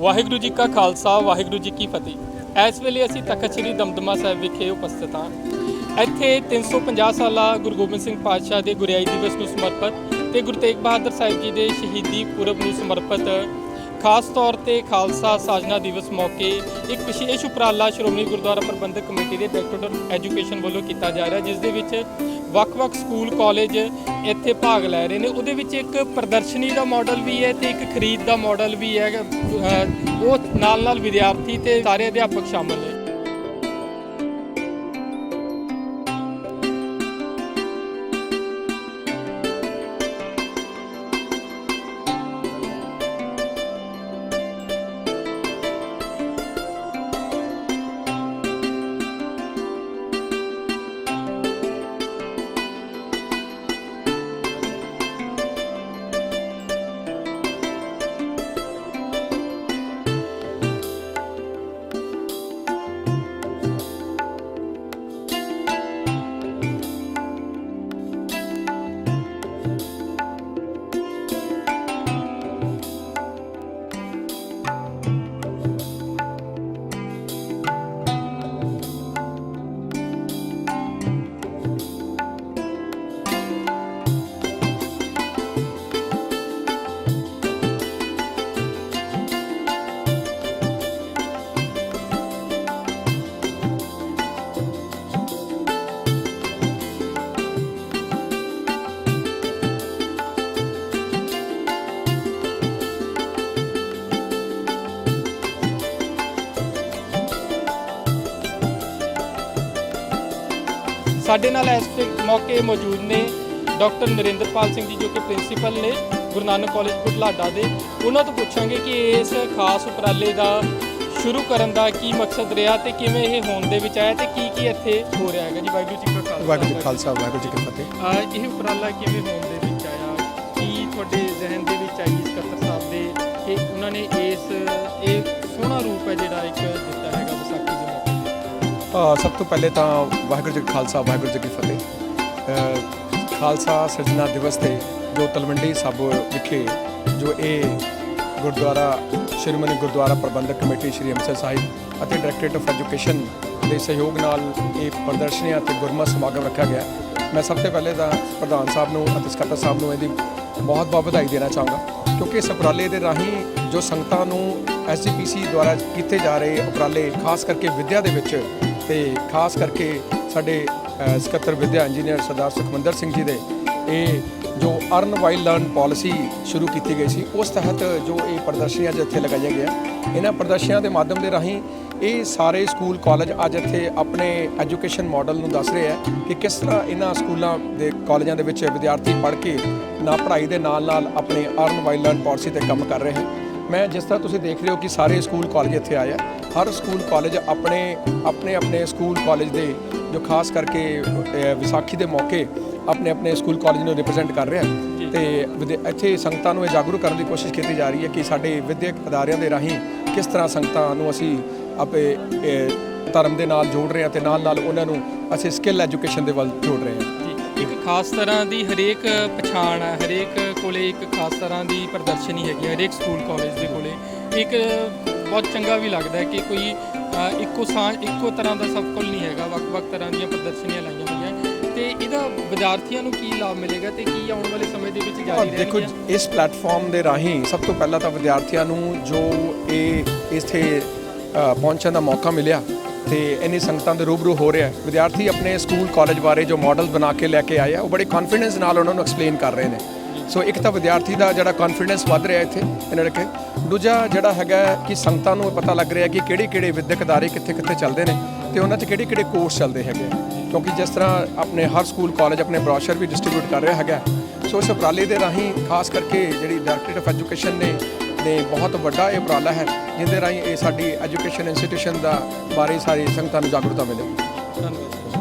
ਵਾਹਿਗੁਰੂ ਜੀ ਕਾ ਖਾਲਸਾ, ਵਾਹਿਗੁਰੂ ਜੀ ਕੀ ਫਤਿਹ। ਇਸ ਵੇਲੇ ਅਸੀਂ ਤਖਤ ਸ੍ਰੀ ਦਮਦਮਾ ਸਾਹਿਬ ਵਿਖੇ ਉਪਸਥਿਤ ਹਾਂ। ਇੱਥੇ 350 ਸਾਲਾ ਗੁਰੂ ਗੋਬਿੰਦ ਸਿੰਘ ਪਾਤਸ਼ਾਹ ਦੇ ਗੁਰਿਆਈ ਦਿਵਸ ਨੂੰ ਸਮਰਪਿਤ ਤੇ ਗੁਰੂ ਤੇਗ ਬਹਾਦਰ ਸਾਹਿਬ ਜੀ ਦੇ ਸ਼ਹੀਦੀ ਪੁਰਬ ਨੂੰ ਸਮਰਪਿਤ ਖਾਸ ਤੌਰ ਤੇ ਖਾਲਸਾ ਸਾਜਨਾ ਦਿਵਸ ਮੌਕੇ ਇੱਕ ਵਿਸ਼ੇਸ਼ ਉਪਰਾਲਾ ਸ਼੍ਰੋਮਣੀ ਗੁਰਦੁਆਰਾ ਪ੍ਰਬੰਧਕ ਕਮੇਟੀ ਦੇ ਡਾਇਰੈਕਟਰ ਐਜੂਕੇਸ਼ਨ ਵੱਲੋਂ ਕੀਤਾ ਜਾ ਰਿਹਾ, ਜਿਸ ਦੇ ਵਿੱਚ ਵੱਖ-ਵੱਖ ਸਕੂਲ, ਕਾਲਜ ਇੱਥੇ ਭਾਗ ਲੈ ਰਹੇ ਨੇ। ਉਹਦੇ ਵਿੱਚ ਇੱਕ ਪ੍ਰਦਰਸ਼ਨੀ ਦਾ ਮਾਡਲ ਵੀ ਹੈ ਤੇ ਇੱਕ ਖਰੀਦ ਦਾ ਮਾਡਲ ਵੀ ਹੈ ਉਹ ਨਾਲ-ਨਾਲ ਵਿਦਿਆਰਥੀ ਤੇ ਸਾਰੇ ਅਧਿਆਪਕ ਸ਼ਾਮਲ ਨੇ। ਸਾਡੇ ਨਾਲ ਇਸ ਮੌਕੇ ਮੌਜੂਦ ਨੇ ਡਾਕਟਰ ਨਰਿੰਦਰਪਾਲ ਸਿੰਘ ਜੀ ਜੋ ਕਿ ਪ੍ਰਿੰਸੀਪਲ ਨੇ ਗੁਰੂ ਨਾਨਕ ਕਾਲਜ ਬੁਢਲਾਡਾ ਦੇ। ਉਹਨਾਂ ਤੋਂ ਪੁੱਛਾਂਗੇ ਕਿ ਇਸ ਖਾਸ ਉਪਰਾਲੇ ਦਾ ਸ਼ੁਰੂ ਕਰਨ ਦਾ ਕੀ ਮਕਸਦ ਰਿਹਾ ਤੇ ਕਿਵੇਂ ਇਹ ਹੋਣ ਦੇ ਵਿੱਚ ਆਇਆ ਤੇ ਕੀ ਕੀ ਇੱਥੇ ਹੋ ਰਿਹਾ ਹੈਗਾ ਜੀ? ਵਾਹਿਗੁਰੂ ਜੀ ਕਾ ਖਾਲਸਾ। ਵਾਹਿਗੁਰੂ ਜੀ ਕਾ ਖਾਲਸਾ ਵਾਹਿਗੁਰੂ ਜੀ ਕੀ ਫਤਿਹ। ਇਹ ਉਪਰਾਲਾ ਕਿਵੇਂ ਹੋਣ ਦੇ ਵਿੱਚ ਆਇਆ? ਕੀ ਤੁਹਾਡੇ ਜ਼ਿਹਨ ਦੇ ਵਿੱਚ ਆਈ ਸਕੱਤਰ ਸਾਹਿਬ ਦੇ ਕਿ ਉਹਨਾਂ ਨੇ ਇਸ ਇਹ ਸੋਹਣਾ ਰੂਪ ਹੈ ਜਿਹੜਾ ਇੱਕ ਦਿੱਤਾ ਸਭ ਤੋਂ ਪਹਿਲੇ ਤਾਂ ਵਾਹਿਗੁਰੂ ਜੀ ਕਾ ਖਾਲਸਾ, ਵਾਹਿਗੁਰੂ ਜੀ ਕੀ ਫਤਿਹ। ਖਾਲਸਾ ਸਿਰਜਣਾ ਦਿਵਸ ਤੇ ਜੋ ਤਲਵੰਡੀ ਸਾਬੋ ਵਿਖੇ ਜੋ ਇਹ ਗੁਰਦੁਆਰਾ, ਸ਼੍ਰੋਮਣੀ ਗੁਰਦੁਆਰਾ ਪ੍ਰਬੰਧਕ ਕਮੇਟੀ ਸ਼੍ਰੀ ਅੰਮ੍ਰਿਤਸਰ ਸਾਹਿਬ ਅਤੇ ਡਾਇਰੈਕਟਰੇਟ ਆਫ ਐਜੂਕੇਸ਼ਨ ਦੇ ਸਹਿਯੋਗ ਨਾਲ ਇਹ ਪ੍ਰਦਰਸ਼ਨੀਆਂ ਤੇ ਗੁਰਮਤਿ ਸਮਾਗਮ ਰੱਖਿਆ ਗਿਆ ਮੈਂ ਸਭ ਤੋਂ ਪਹਿਲੇ ਤਾਂ ਪ੍ਰਧਾਨ ਸਾਹਿਬ ਨੂੰ ਅਤੇ ਸਕੱਤਰ ਸਾਹਿਬ ਨੂੰ ਇਹਦੀ ਬਹੁਤ ਬਹੁਤ ਵਧਾਈ ਦੇਣਾ ਚਾਹਾਂਗਾ, ਕਿਉਂਕਿ ਇਸ ਉਪਰਾਲੇ ਦੇ ਰਾਹੀਂ ਜੋ ਸੰਗਤਾਂ ਨੂੰ ਐਸਜੀਪੀਸੀ ਦੁਆਰਾ ਕੀਤੇ ਜਾ ਰਹੇ ਉਪਰਾਲੇ, ਖਾਸ ਕਰਕੇ ਵਿੱਦਿਆ ਦੇ ਵਿੱਚ ਤੇ ਖਾਸ ਕਰਕੇ ਸਾਡੇ ਸਕੱਤਰ ਵਿਦਿਆ ਇੰਜੀਨੀਅਰ ਸਰਦਾਰ ਸੁਖਮੰਦਰ ਸਿੰਘ ਜੀ ਦੇ, ਇਹ ਜੋ ਅਰਨ ਵਾਈਲ ਲਰਨ ਪਾਲਿਸੀ ਸ਼ੁਰੂ ਕੀਤੀ ਗਈ ਸੀ, ਉਸ ਤਹਿਤ ਜੋ ਇਹ ਪ੍ਰਦਰਸ਼ਨੀਆਂ ਅੱਜ ਇੱਥੇ ਲਗਾਈਆਂ ਗਿਆ ਇਹਨਾਂ ਪ੍ਰਦਰਸ਼ਨੀਆਂ ਦੇ ਮਾਧਿਅਮ ਦੇ ਰਾਹੀਂ ਇਹ ਸਾਰੇ ਸਕੂਲ, ਕਾਲਜ ਅੱਜ ਇੱਥੇ ਆਪਣੇ ਐਜੂਕੇਸ਼ਨ ਮਾਡਲ ਨੂੰ ਦੱਸ ਰਹੇ ਹੈ ਕਿ ਕਿਸ ਤਰ੍ਹਾਂ ਇਹਨਾਂ ਸਕੂਲਾਂ ਦੇ, ਕਾਲਜਾਂ ਦੇ ਵਿੱਚ ਵਿਦਿਆਰਥੀ ਪੜ੍ਹ ਕੇ ਨਾ ਪੜ੍ਹਾਈ ਦੇ ਨਾਲ ਨਾਲ ਆਪਣੇ ਅਰਨ ਵਾਈਲ ਲਰਨ ਪਾਲਿਸੀ ਤੇ ਕੰਮ ਕਰ ਰਹੇ ਹਨ। ਮੈਂ ਜਿਸ ਤਰ੍ਹਾਂ ਤੁਸੀਂ ਦੇਖ ਰਹੇ ਹੋ ਕਿ ਸਾਰੇ ਸਕੂਲ, ਕਾਲਜ ਇੱਥੇ ਆਏ ਆ ਹਰ ਸਕੂਲ ਕਾਲਜ ਆਪਣੇ ਆਪਣੇ ਆਪਣੇ ਸਕੂਲ ਕਾਲਜ ਦੇ ਜੋ ਖਾਸ ਕਰਕੇ ਵਿਸਾਖੀ ਦੇ ਮੌਕੇ ਆਪਣੇ ਆਪਣੇ ਸਕੂਲ ਕਾਲਜ ਨੂੰ ਰਿਪਰੈਜ਼ੈਂਟ ਕਰ ਰਿਹਾ ਤੇ ਇੱਥੇ ਸੰਗਤਾਂ ਨੂੰ ਇਹ ਜਾਗਰੂਕ ਕਰਨ ਦੀ ਕੋਸ਼ਿਸ਼ ਕੀਤੀ ਜਾ ਰਹੀ ਹੈ ਕਿ ਸਾਡੇ ਵਿਦਿਅਕ ਅਦਾਰਿਆਂ ਦੇ ਰਾਹੀਂ ਕਿਸ ਤਰ੍ਹਾਂ ਸੰਗਤਾਂ ਨੂੰ ਅਸੀਂ ਆਪੇ ਧਰਮ ਦੇ ਨਾਲ ਜੋੜ ਰਹੇ ਹਾਂ ਤੇ ਨਾਲ ਨਾਲ ਉਹਨਾਂ ਨੂੰ ਅਸੀਂ ਸਕਿੱਲ ਐਜੂਕੇਸ਼ਨ ਦੇ ਵੱਲ ਜੋੜ ਰਹੇ ਹਾਂ। ਇੱਕ ਖਾਸ ਤਰ੍ਹਾਂ ਦੀ ਹਰੇਕ ਪਛਾਣ ਹੈ ਹਰੇਕ ਕੋਲੇ ਇੱਕ ਖਾਸ ਤਰ੍ਹਾਂ ਦੀ ਪ੍ਰਦਰਸ਼ਨੀ ਹੈਗੀ ਹੈ ਹਰੇਕ ਸਕੂਲ ਕਾਲਜ ਦੇ ਕੋਲੇ। ਇੱਕ ਬਹੁਤ ਚੰਗਾ ਵੀ ਲੱਗਦਾ ਹੈ ਕਿ ਕੋਈ ਅ, ਇੱਕੋ ਸਾਂ ਇੱਕੋ ਤਰ੍ਹਾਂ ਦਾ ਸਭ ਕੋਲ ਨਹੀਂ ਹੈਗਾ ਵੱਖ-ਵੱਖ ਤਰ੍ਹਾਂ ਦੀਆਂ ਪ੍ਰਦਰਸ਼ਨੀਆਂ ਲਾਈਆਂ ਹੋਈਆਂ ਤੇ ਇਹਦਾ ਵਿਦਿਆਰਥੀਆਂ ਨੂੰ ਕੀ ਲਾਭ ਮਿਲੇਗਾ ਤੇ ਕੀ ਆਉਣ ਵਾਲੇ ਸਮੇਂ ਦੇ ਵਿੱਚ ਜਾਰੀ ਦੇਖੋ ਰਹਿਣਗੀਆਂ? ਇਸ ਪਲੇਟਫਾਰਮ ਦੇ ਰਾਹੀਂ ਸਭ ਤੋਂ ਪਹਿਲਾਂ ਤਾਂ ਵਿਦਿਆਰਥੀਆਂ ਨੂੰ ਜੋ ਇਹ ਇੱਥੇ ਅ, ਪਹੁੰਚਣ ਦਾ ਮੌਕਾ ਮਿਲਿਆ ਤੇ ਇੰਨੀ ਸੰਗਤਾਂ ਦੇ ਰੂਬਰੂ ਹੋ ਰਿਹਾ ਵਿਦਿਆਰਥੀ ਆਪਣੇ ਸਕੂਲ ਕਾਲਜ ਬਾਰੇ ਜੋ ਮਾਡਲ ਬਣਾ ਕੇ ਲੈ ਕੇ ਆਏ ਆ ਉਹ ਬੜੇ ਕੌਨਫੀਡੈਂਸ ਨਾਲ ਉਹਨਾਂ ਨੂੰ ਐਕਸਪਲੇਨ ਕਰ ਰਹੇ ਨੇ। ਸੋ ਇੱਕ ਤਾਂ ਵਿਦਿਆਰਥੀ ਦਾ ਜਿਹੜਾ ਕੌਨਫੀਡੈਂਸ ਵੱਧ ਰਿਹਾ ਇੱਥੇ, ਇਹਨਾਂ ਰੱਖੇ। ਦੂਜਾ ਜਿਹੜਾ ਹੈਗਾ ਕਿ ਸੰਗਤਾਂ ਨੂੰ ਪਤਾ ਲੱਗ ਰਿਹਾ ਕਿ ਕਿਹੜੇ ਕਿਹੜੇ ਵਿਦਿਅਕ ਅਦਾਰੇ ਕਿੱਥੇ ਕਿੱਥੇ ਚੱਲਦੇ ਨੇ ਤੇ ਉਹਨਾਂ 'ਚ ਕਿਹੜੇ ਕਿਹੜੇ ਕੋਰਸ ਚੱਲਦੇ ਹੈਗੇ ਕਿਉਂਕਿ ਜਿਸ ਤਰ੍ਹਾਂ ਆਪਣੇ ਹਰ ਸਕੂਲ ਕਾਲਜ ਆਪਣੇ ਬ੍ਰੋਸ਼ਰ ਵੀ ਡਿਸਟ੍ਰੀਬਿਊਟ ਕਰ ਰਿਹਾ ਹੈਗਾ। ਸੋ ਇਸ ਉਪਰਾਲੇ ਦੇ ਰਾਹੀਂ ਖਾਸ ਕਰਕੇ ਜਿਹੜੀ ਡਾਇਰੈਕਟਰੇਟ ਆਫ ਐਜੂਕੇਸ਼ਨ ਨੇ ਨੇ ਬਹੁਤ ਵੱਡਾ ਇਹ ਉਪਰਾਲਾ ਹੈ ਜਿਹਦੇ ਰਾਹੀਂ ਇਹ ਸਾਡੀ ਐਜੂਕੇਸ਼ਨ ਇੰਸਟੀਟਿਊਸ਼ਨ ਦਾ ਬਾਰੇ ਸਾਰੀ ਸੰਗਤਾਂ ਨੂੰ ਜਾਗਰੂਕਤਾ ਮਿਲੇ। ਧੰਨਵਾਦ।